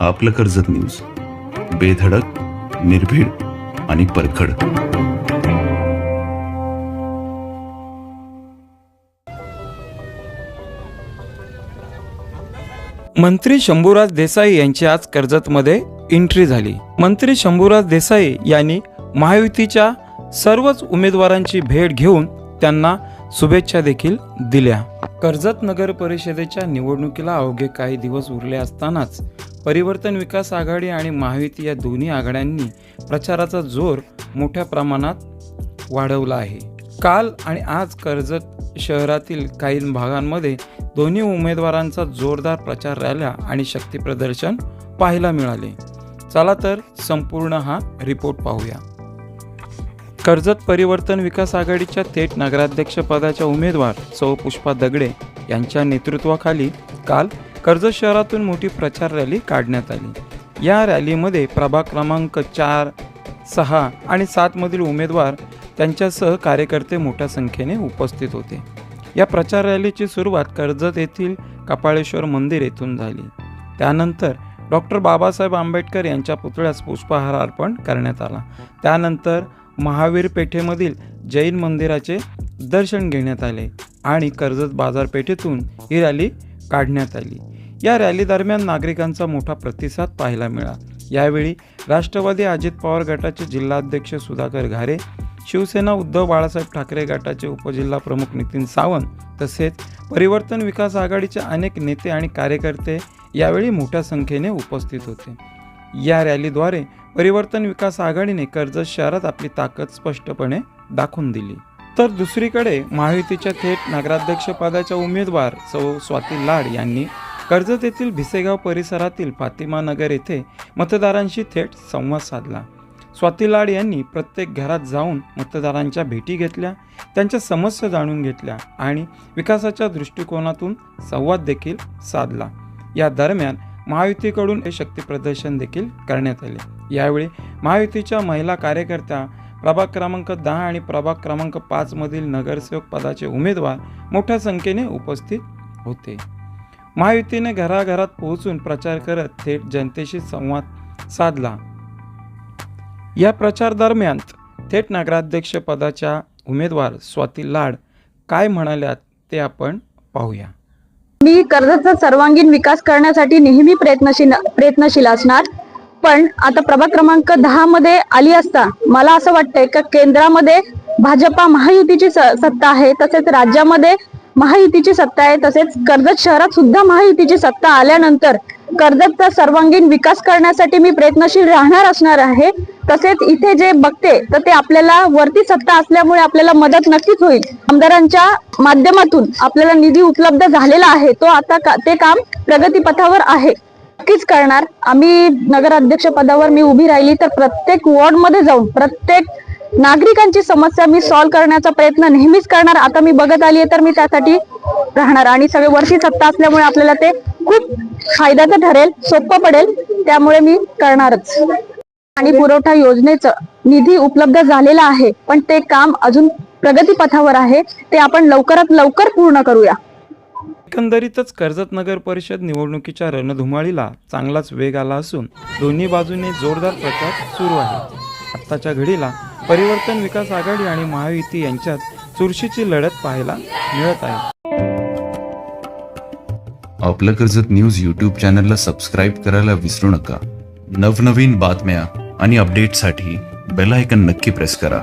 आपलं कर्जत न्यूज. बेधडक निर्भीड आणि परखड. मंत्री शंभूराज देसाई यांची आज कर्जतमध्ये एंट्री झाली. मंत्री शंभूराज देसाई यांनी महायुतीच्या सर्वच उमेदवारांची भेट घेऊन त्यांना शुभेच्छा देखील दिल्या. कर्जत नगर परिषदेच्या निवडणुकीला अवघे काही दिवस उरले असतानाच परिवर्तन विकास आघाडी आणि महायुती या दोन्ही आघाड्यांनी प्रचाराचा जोर मोठ्या प्रमाणात वाढवला आहे. काल आणि आज कर्जत शहरातील काही भागांमध्ये दोन्ही उमेदवारांचा जोरदार प्रचार रॅल्या आणि शक्ती प्रदर्शन पाहायला मिळाले. चला तर संपूर्ण हा रिपोर्ट पाहूया. कर्जत परिवर्तन विकास आघाडीच्या थेट नगराध्यक्षपदाच्या उमेदवार सौ पुष्पा दगडे यांच्या नेतृत्वाखाली काल कर्जत शहरातून मोठी प्रचार रॅली काढण्यात आली. या रॅलीमध्ये प्रभाग क्रमांक चार सहा आणि सातमधील उमेदवार त्यांच्यासह कार्यकर्ते मोठ्या संख्येने उपस्थित होते. या प्रचार रॅलीची सुरुवात कर्जत येथील कपाळेश्वर मंदिर येथून झाली. त्यानंतर डॉक्टर बाबासाहेब आंबेडकर यांच्या पुतळ्यास पुष्पहार अर्पण करण्यात आला. त्यानंतर महावीर पेठेमधील जैन मंदिराचे दर्शन घेण्यात आले आणि कर्जत बाजारपेठेतून ही रॅली काढण्यात आली. या रॅली दरम्यान नागरिकांचा मोठा प्रतिसाद पाहायला मिळाला. यावेळी राष्ट्रवादी अजित पवार गटाचे जिल्हाध्यक्ष सुधाकर घारे शिवसेना उद्धव बाळासाहेब ठाकरे गटाचे उपजिल्हा प्रमुख नितीन सावंत तसेच परिवर्तन विकास आघाडीचे अनेक नेते आणि कार्यकर्ते यावेळी मोठ्या संख्येने उपस्थित होते. या रॅलीद्वारे परिवर्तन विकास आघाडीने कर्जत शहरात आपली ताकद स्पष्टपणे दाखवून दिली. तर दुसरीकडे महायुतीच्या थेट नगराध्यक्षपदाच्या उमेदवार सौ स्वाती लाड यांनी कर्जत येथील भिसेगाव परिसरातील फातिमा नगर येथे मतदारांशी थेट संवाद साधला. स्वाती लाड यांनी प्रत्येक घरात जाऊन मतदारांच्या भेटी घेतल्या त्यांच्या समस्या जाणून घेतल्या आणि विकासाच्या दृष्टिकोनातून संवाद देखील साधला. या दरम्यान महायुतीकडून हे शक्तीप्रदर्शन देखील करण्यात आले. यावेळी महायुतीच्या महिला कार्यकर्त्या प्रभाग क्रमांक दहा आणि प्रभाग क्रमांक पाचमधील नगरसेवक पदाचे उमेदवार मोठ्या संख्येने उपस्थित होते. महायुतीने घराघरात पोहोचून प्रचार करत थेट जनतेशी संवाद साधला. या प्रचार दरम्यान थेट नगराध्यक्ष पदाच्या उमेदवार स्वाती लाड काय म्हणाल्यात ते आपण पाहूया. मी कर्जतचा सर्वांगीण विकास करण्यासाठी नेहमी प्रयत्नशील प्रयत्नशील असणार पण आता प्रभाग क्रमांक दहा मध्ये आली असता मला असं वाटतंय का केंद्रामध्ये भाजपा महायुतीची स- सत्ता आहे तसेच राज्यामध्ये महायुतीची सत्ता आहे तसेच कर्जत शहरात सुद्धा महायुतीची सत्ता आल्यानंतर कर्जतचा सर्वांगीण विकास करण्यासाठी मी प्रयत्नशील राहणार असणार आहे. तसेच इथे जे बघते तर ते आपल्याला वरती सत्ता असल्यामुळे आपल्याला मदत नक्कीच होईल. आमदारांच्या माध्यमातून आपल्याला निधी उपलब्ध झालेला आहे तो आता का- ते काम प्रगतीपथावर आहे. नक्कीच करणार. आम्ही नगराध्यक्ष पदावर मी उभी राहिली तर प्रत्येक वॉर्डमध्ये जाऊन प्रत्येक नागरिकांची समस्या मी सॉल्व्ह करण्याचा प्रयत्न नेहमीच करणार. आता मी बघत आली आहे तर मी त्यासाठी राहणार. आणि सगळे वर्षी सत्ता असल्यामुळे आपल्याला ते खूप फायद्याचं ठरेल सोपं पडेल. त्यामुळे मी करणारच. आणि पुरवठा योजनेचं निधी उपलब्ध झालेला आहे पण ते काम अजून प्रगतीपथावर आहे. ते आपण लवकरात लवकर पूर्ण करूया. एकंदरीतच कर्जत नगर परिषद निवडणुकीच्या रणधुमाळीला चांगलाच वेग आला असून दोन्ही बाजूने जोरदार प्रचार सुरू आहे. आत्ताच्या घडीला परिवर्तन विकास आघाडी आणि महायुती यांच्यात चुरशीची लढत पाहायला मिळत आहे. आपलं कर्जत न्यूज यूट्यूब चॅनलला सबस्क्राईब करायला विसरू नका. नवनवीन बातम्या आणि अपडेटसाठी बेल आयकन नक्की प्रेस करा.